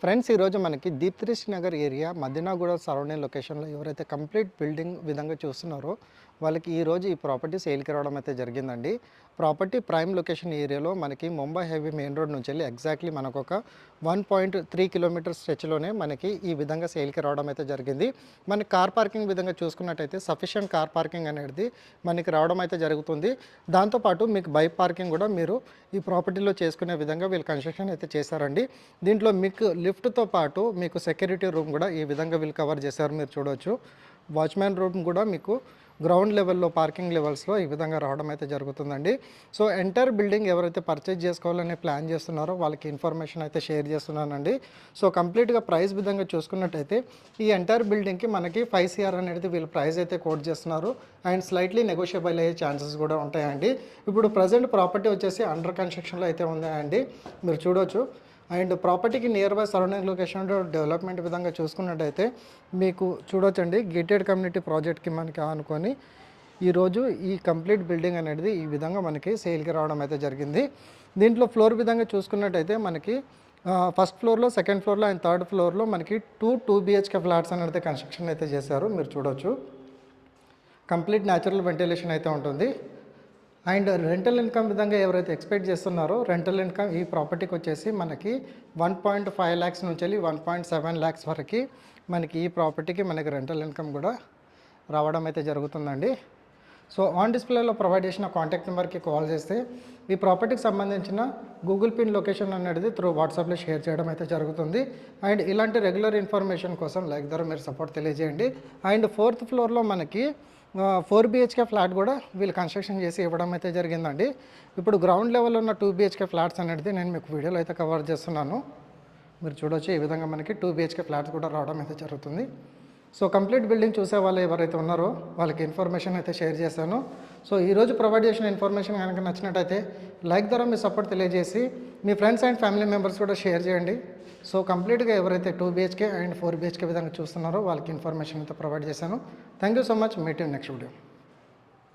Friends ఈరోజు మనకి Deepthisri Nagar area Madinaguda surrounding లొకేషన్లో ఎవరైతే కంప్లీట్ బిల్డింగ్ విధంగా చూస్తున్నారో వాళ్ళకి ఈరోజు ఈ ప్రాపర్టీ సేల్కి రావడం అయితే జరిగిందండి. ప్రాపర్టీ ప్రైమ్ లొకేషన్ ఏరియాలో మనకి ముంబై హైవే మెయిన్ రోడ్ నుంచి వెళ్ళి ఎగ్జాక్ట్లీ మనకు ఒక వన్ పాయింట్ త్రీ కిలోమీటర్ స్ట్రెచ్లోనే మనకి ఈ విధంగా సేల్కి రావడం అయితే జరిగింది. మనకి కార్ పార్కింగ్ విధంగా చూసుకున్నట్టయితే సఫిషియంట్ కార్ పార్కింగ్ అనేది మనకి రావడం అయితే జరుగుతుంది. దాంతోపాటు మీకు బైక్ పార్కింగ్ కూడా మీరు ఈ ప్రాపర్టీలో చేసుకునే విధంగా వీళ్ళు కన్స్ట్రక్షన్ అయితే చేశారండి. దీంట్లో మీకు లిఫ్ట్తో పాటు మీకు సెక్యూరిటీ రూమ్ కూడా ఈ విధంగా వీళ్ళు కవర్ చేశారు మీరు చూడవచ్చు వాచ్మ్యాన్ రూమ్ కూడా మీకు గ్రౌండ్ లెవెల్లో పార్కింగ్ లెవెల్స్లో ఈ విధంగా రావడం అయితే జరుగుతుందండి. సో ఎంటైర్ బిల్డింగ్ ఎవరైతే పర్చేజ్ చేసుకోవాలని ప్లాన్ చేస్తున్నారో వాళ్ళకి ఇన్ఫర్మేషన్ అయితే షేర్ చేస్తున్నానండి. సో కంప్లీట్గా ప్రైస్ విధంగా చూసుకున్నట్టయితే ఈ ఎంటైర్ బిల్డింగ్కి మనకి ఫైవ్ సిఆర్ అనేది వీళ్ళు ప్రైస్ అయితే కోట్ చేస్తున్నారు. అండ్ స్లైట్లీ నెగోషియబుల్ అయ్యే ఛాన్సెస్ కూడా ఉంటాయండి. ఇప్పుడు ప్రజెంట్ ప్రాపర్టీ వచ్చేసి అండర్ కన్స్ట్రక్షన్లో అయితే ఉందండి మీరు చూడవచ్చు అండ్ ప్రాపర్టీకి near by surrounding location development విధంగా చూసుకున్నట్టయితే మీకు చూడొచ్చండి. గేటెడ్ కమ్యూనిటీ ప్రాజెక్ట్కి మనకి అనుకొని ఈరోజు ఈ కంప్లీట్ బిల్డింగ్ అనేది ఈ విధంగా మనకి సేల్కి రావడం అయితే జరిగింది. దీంట్లో ఫ్లోర్ విధంగా చూసుకున్నట్టయితే మనకి ఫస్ట్ ఫ్లోర్లో సెకండ్ ఫ్లోర్లో అండ్ థర్డ్ ఫ్లోర్లో మనకి టూ టూ బిహెచ్కే ఫ్లాట్స్ అనేది కన్స్ట్రక్షన్ అయితే చేశారు. మీరు చూడొచ్చు. కంప్లీట్ న్యాచురల్ వెంటిలేషన్ అయితే ఉంటుంది. అండ్ రెంటల్ ఇన్కమ్ విధంగా ఎవరైతే ఎక్స్పెక్ట్ చేస్తున్నారో రెంటల్ ఇన్కమ్ ఈ ప్రాపర్టీకి వచ్చేసి మనకి వన్ పాయింట్ ఫైవ్ ల్యాక్స్ నుంచి వెళ్ళి వన్ పాయింట్ సెవెన్ ల్యాక్స్ వరకు మనకి ఈ ప్రాపర్టీకి మనకి రెంటల్ ఇన్కమ్ కూడా రావడం అయితే జరుగుతుందండి. సో ఆన్ డిస్ప్లేలో ప్రొవైడ్ చేసిన కాంటాక్ట్ నెంబర్కి కాల్ చేస్తే ఈ ప్రాపర్టీకి సంబంధించిన గూగుల్ పిన్ లొకేషన్ అనేది త్రూ వాట్సాప్లో షేర్ చేయడం అయితే జరుగుతుంది. అండ్ ఇలాంటి రెగ్యులర్ ఇన్ఫర్మేషన్ కోసం లైక్ ద్వారా మీరు సపోర్ట్ తెలియజేయండి. అండ్ ఫోర్త్ ఫ్లోర్లో మనకి ఫోర్ బిహెచ్కే ఫ్లాట్ కూడా వీళ్ళు కన్స్ట్రక్షన్ చేసి ఇవ్వడం అయితే జరిగిందండి. ఇప్పుడు గ్రౌండ్ లెవెల్లో ఉన్న టూ బిహెచ్కే ఫ్లాట్స్ అనేది నేను మీకు వీడియోలో అయితే కవర్ చేస్తున్నాను. మీరు చూడొచ్చు ఈ విధంగా మనకి టూ బిహెచ్కే ఫ్లాట్స్ కూడా రావడం అయితే జరుగుతుంది. సో కంప్లీట్ బిల్డింగ్ చూసే వాళ్ళు ఎవరైతే ఉన్నారో వాళ్ళకి ఇన్ఫర్మేషన్ అయితే షేర్ చేశాను. సో ఈరోజు ప్రొవైడ్ చేసిన ఇన్ఫర్మేషన్ కనుక నచ్చినట్టయితే లైక్ ద్వారా మీ సపోర్ట్ తెలియజేసి మీ ఫ్రెండ్స్ అండ్ ఫ్యామిలీ మెంబర్స్ కూడా షేర్ చేయండి. సో కంప్లీట్గా ఎవరైతే two BHK and four BHK విధంగా చూస్తున్నారో వాళ్ళకి ఇన్ఫర్మేషన్ అయితే ప్రొవైడ్ చేశాను. Thank you so much. Meet next video.